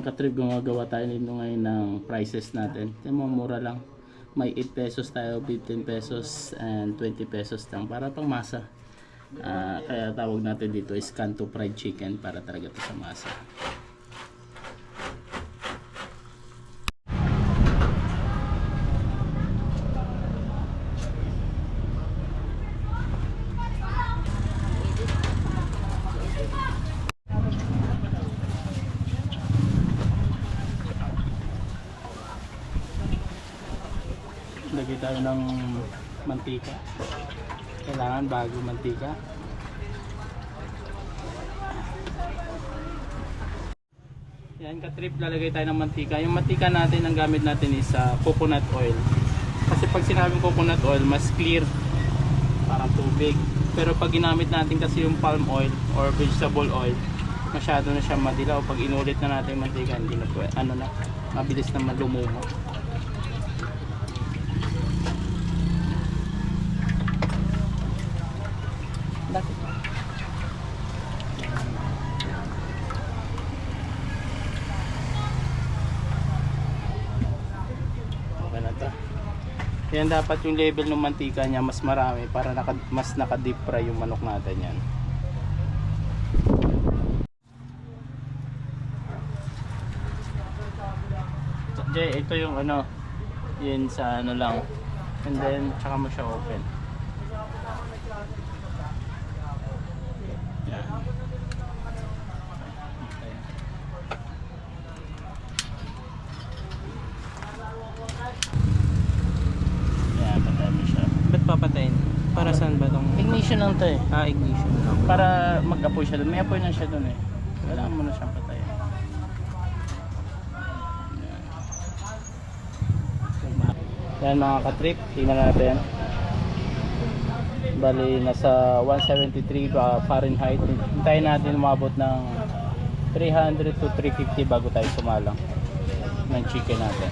Ayan katrip, gumagawa tayo nito ngayon ng prices natin. Ito mo, mura lang. May 8 pesos tayo, 15 pesos, and 20 pesos lang para pang masa. Ah, kaya tawag natin dito is Kanto Fried Chicken para talaga to sa masa. Lagay tayo ng mantika. Kailangan bago mantika. Yan ka-trip, lalagay tayo ng mantika. Yung mantika natin, ang gamit natin is ah, coconut oil. Kasi pag sinabing coconut oil, mas clear. Parang tubig. Pero pag ginamit natin kasi yung palm oil or vegetable oil, masyado na siya madilaw. Pag inulit na natin mantika, hindi na ano na, mabilis na malumuho. Bakit? Okay na to. Yan dapat yung level ng mantika niya mas marami para naka, mas naka-deep fry yung manok natin yan. Jay, ito yung ano, yun sa ano lang. And then, tsaka mo siya open. Yan. Okay. Yan, patay mo siya. Ba't papatayin? Para saan ba tong... Ignition lang to eh. Ah, ignition. Para mag-apoy siya doon. May apoy na siya doon eh. Kailangan mo na siyang patayin. Yan. Mga katrip. Tingnan natin. Bali, nasa 173 ba Fahrenheit. Hintayin natin umabot ng 300 to 350 bago tayo sumalang ng chicken natin.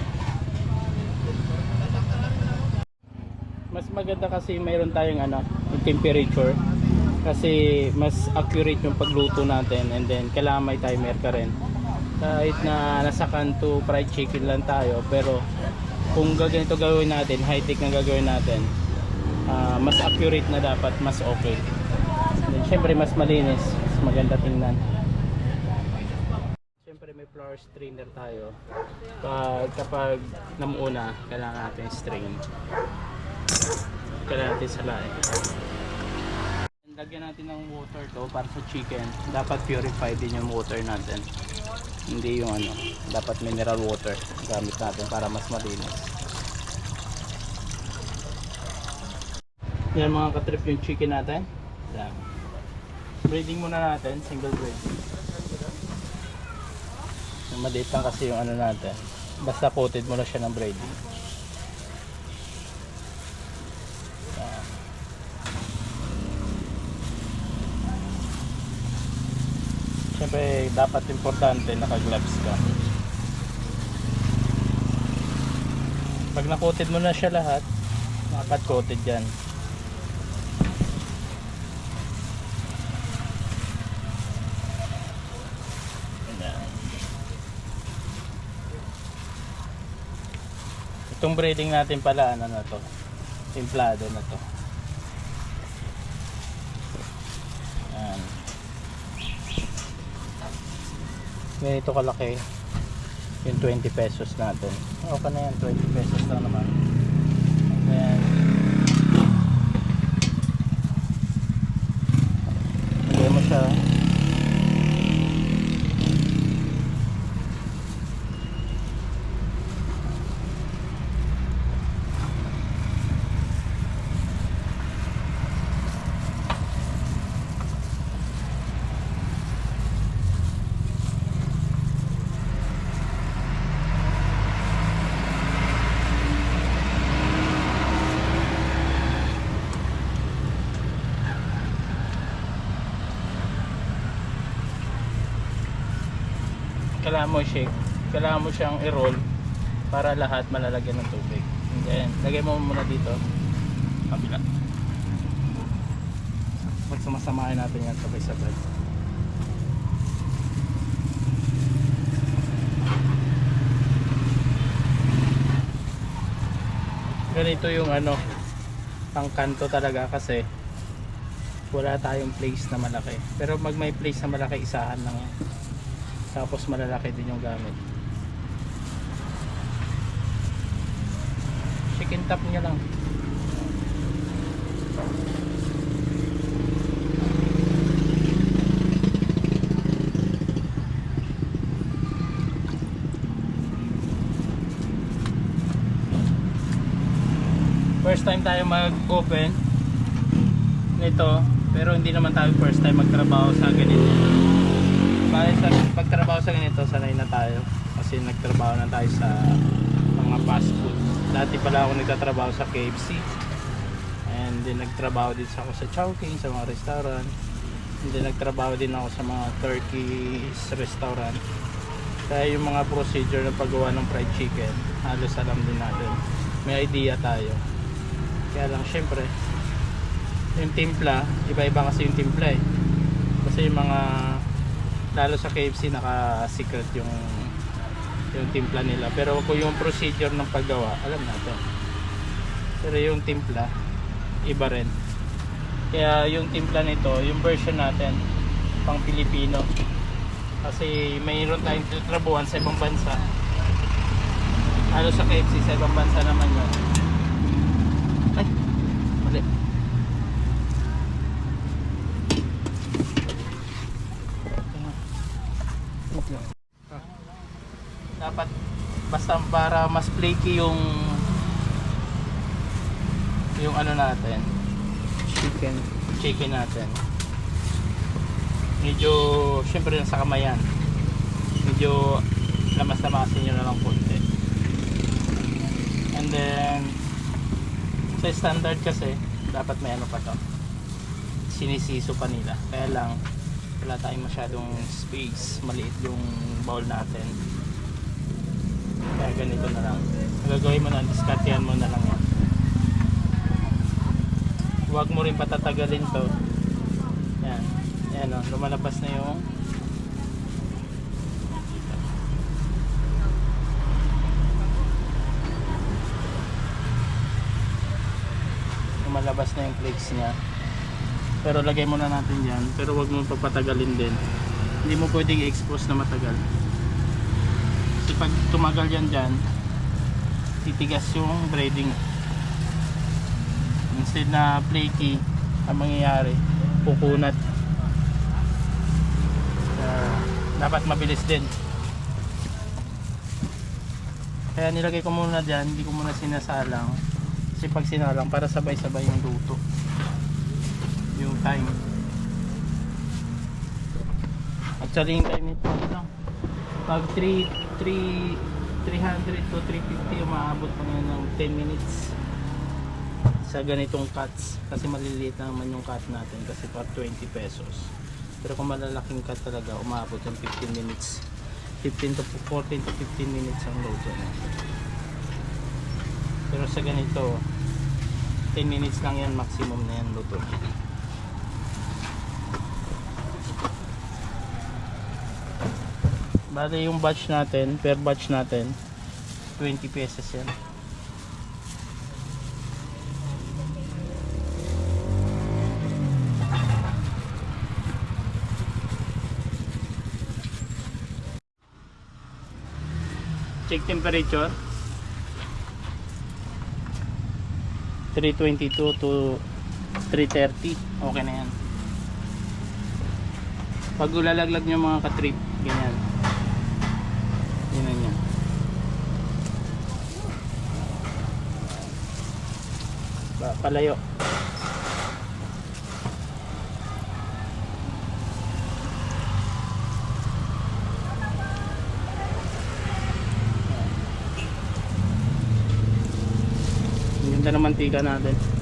Mas maganda kasi mayroon tayong ano, temperature kasi mas accurate yung pagluto natin and then kailangan may timer ka rin. Kahit na nasa kanto fried chicken lang tayo pero kung gaganito gawin natin high tech na gagawin natin ah, mas accurate na dapat mas okay. Then syempre mas malinis mas maganda tingnan. Syempre may flour strainer tayo. Pag, kapag namuuna kailangan natin strain. Kailangan natin salain lagyan natin ng water to para sa chicken. Dapat purified din yung water natin. Hindi yung ano dapat mineral water gamit natin para mas malinis. Yan mga katrip yung chicken natin. Yan. Breeding muna natin single breeding maliit lang kasi yung ano natin. Basta coated mo na siya ng breeding Siyempre, dapat importante naka-gloves ka. Pag na-coated mo na siya lahat, dapat coated yan. Itong breeding natin pala, ano na to, templado na to. Ganito kalaki. Yung 20 pesos natin. Okay na yan 20 pesos lang naman. Ayan. Lagay mo siya kailangan mo shake kailangan mo siyang i-roll para lahat malalagyan ng tubig. And then lagay mo muna dito. Kabila. Pag sumasamahin natin yan sabay sabay ganito yung ano pang kanto talaga kasi wala tayong place na malaki. Pero pag may place na malaki isahan lang yan tapos malalaki din yung gamit. Chicken top nyo lang. First time tayo mag-open nito pero hindi naman tayo first time magtrabaho sa ganito Bale sa pagtrabaho sa ganito sanay na tayo. Kasi nagtrabaho na tayo sa mga fast food. Dati pala ako nagtatrabaho sa KFC and then nagtrabaho din ako sa Chowking sa mga restaurant. And then nagtrabaho din ako sa mga Turkish restaurant. Kaya yung mga procedure ng paggawa ng fried chicken halos alam din natin. May idea tayo. Kaya lang syempre yung timpla iba-iba kasi yung timpla eh. Kasi yung mga lalo sa KFC naka secret yung yung timpla nila. Pero kung yung procedure ng paggawa alam natin. Pero yung timpla iba rin. Kaya yung timpla nito yung version natin pang Pilipino. Kasi mayroon tayong titrabuhan sa ibang bansa. Lalo sa KFC sa ibang bansa naman yun ay mali dapat basta para mas flaky yung yung ano natin. Chicken. chicken natin. Medyo syempre nasa kamayan medyo lamas-lamasin nyo na lang konti. And then sa standard kasi dapat may ano pa to. Sinisiso pa nila. Kaya lang wala tayong masyadong space. Maliit yung bowl natin kaya ganito na lang. Ang mo na diskartehan mo na lang yan. Huwag mo rin patatagalin to. Yan. Yan o lumalabas na yung lumalabas na yung flakes niya. Pero lagay mo na natin yan pero huwag mo papatagalin din. Hindi mo pwedeng i-expose na matagal pag tumagal yan dyan titigas yung breading. Instead na flaky ang mangyayari pukunat Kaya, dapat mabilis din. Kaya nilagay ko muna dyan hindi ko muna sinasalang. Kasi pag sinalang para sabay-sabay yung luto. Yung time. Actually yung time nito ano lang pag 3 3 300 to 350 umaabot pa ngayon ng 10 minutes sa ganitong cuts. Kasi maliliit na naman yung cut natin kasi pa 20 pesos. Pero kung malalaking cut talaga umaabot ng 15 minutes. 15 to 14 to 15 minutes ang load na pero sa ganito 10 minutes lang yan maximum na yan luto Bale yung batch natin, per batch natin 20 pesos yan. Check temperature. 322 to 330 okay na yan. Pag ulalaglag nyo mga katrip ganyan yun yan ba, palayo ganda ng mantika natin.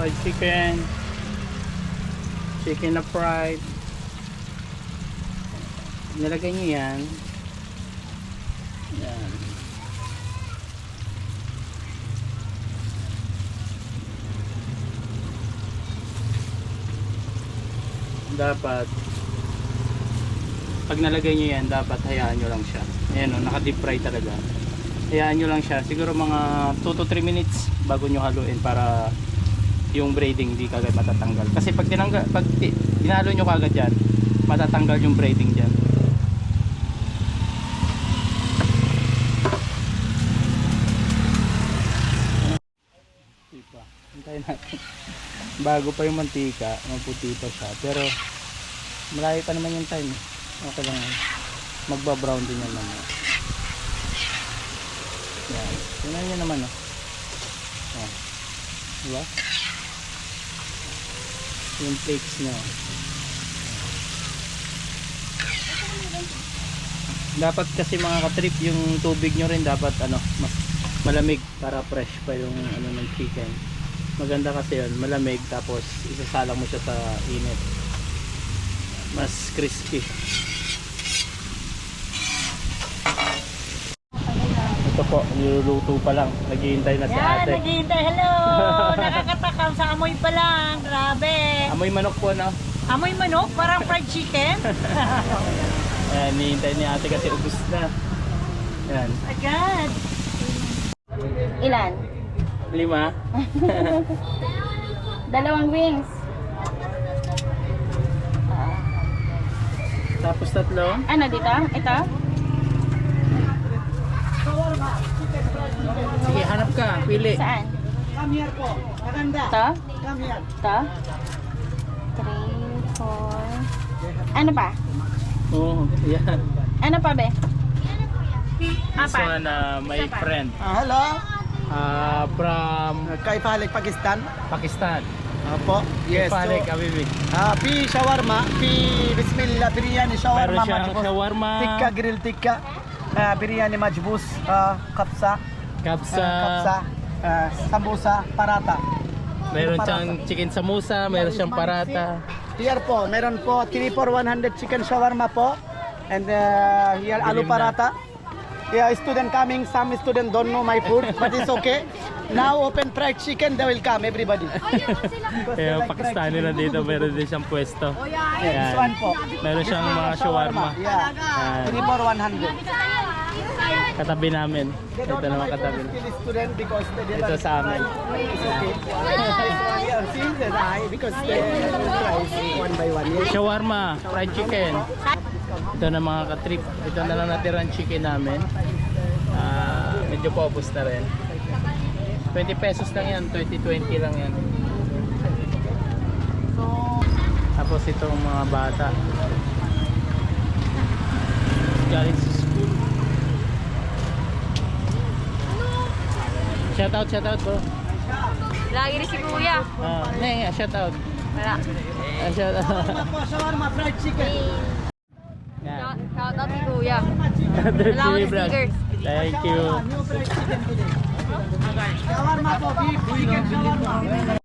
Fried chicken. chicken na fried. Nilagay nyo yan. Yan. Dapat pag nalagay nyo yan, dapat hayaan nyo lang siya. Ayan o, naka-deep fry talaga. Hayaan nyo lang siya. Siguro mga 2 to 3 minutes bago nyo haluin para yung braiding di kagad matatanggal. Kasi pag tinanggal, pag dinalo nyo kagad yan, matatanggal yung braiding dyan. Mantika. Hintayin natin. Bago pa yung mantika, maputi pa siya. Pero malayo pa naman yung time. Okay lang yan. Magba-brown din yan naman. Yan. Tingnan nyo naman oh. Oh. Diba? Yung flakes nyo. Dapat kasi mga katrip yung tubig nyo rin dapat ano mas malamig para fresh pa yung ano ng chicken. Maganda kasi yun, malamig tapos isasalang mo siya sa init. Mas crispy. Po, niluluto pa lang. Naghihintay na si Yan, ate. naghihintay. Hello! Nakakatakam sa amoy pa lang. Grabe. Amoy manok po no? Amoy manok, parang fried chicken. Ayan, nihintay ni ate kasi ubus na. Ayan. Agad. Ilan? Lima. Dalawang wings. Tapos tatlo. Ano dito? Ito? Sige, hanap ka. Pili. Saan? Come here po. Maganda. Ito? Come here. Ito? Three, four. Ano pa? Oo, oh, yan. Ano pa, be? This Apat. one, uh, my friend. Ah, hello. Uh, from Kay Pakistan. Pakistan. Apo. Yes. Palik, So, Abibig. ah, pi shawarma, pi bismillah biryani Meron shawarma siyang shawarma, Tikka grill tikka. Ah, biryani majbus, ah, kapsa, kapsa, ah, kapsa, ah, sambusa, parata. meron siyang chicken samosa, meron siyang parata. Here po, meron po 3 for 100 chicken shawarma po. And uh, here na. paratha. Yeah, student coming, some student don't know my food, but it's okay. Now open fried chicken, they will come, everybody. Kaya Pakistani na dito, meron din siyang pwesto. This one po. Meron siyang mga shawarma. Yeah, Yan. 3 for 100. Katabi namin. Ito naman katabi. student Ito sa amin. It's okay. See, that I, because they one by one. Shawarma, fried chicken. Ito na mga katrip. Ito na lang natirang chicken namin. Ah, medyo paubos na rin. 20 pesos lang yan, 20-20 lang yan. Tapos itong mga bata. Galing sa school. Shout out, shout out bro. Lagi rin si Kuya. Ah, nee, shout out. Wala. Ah, shout out. Po, shawarma, fried chicken. Yan. Shout out si Kuya. Wala akong stickers. Thank you. Shawarma po, beef chicken shawarma.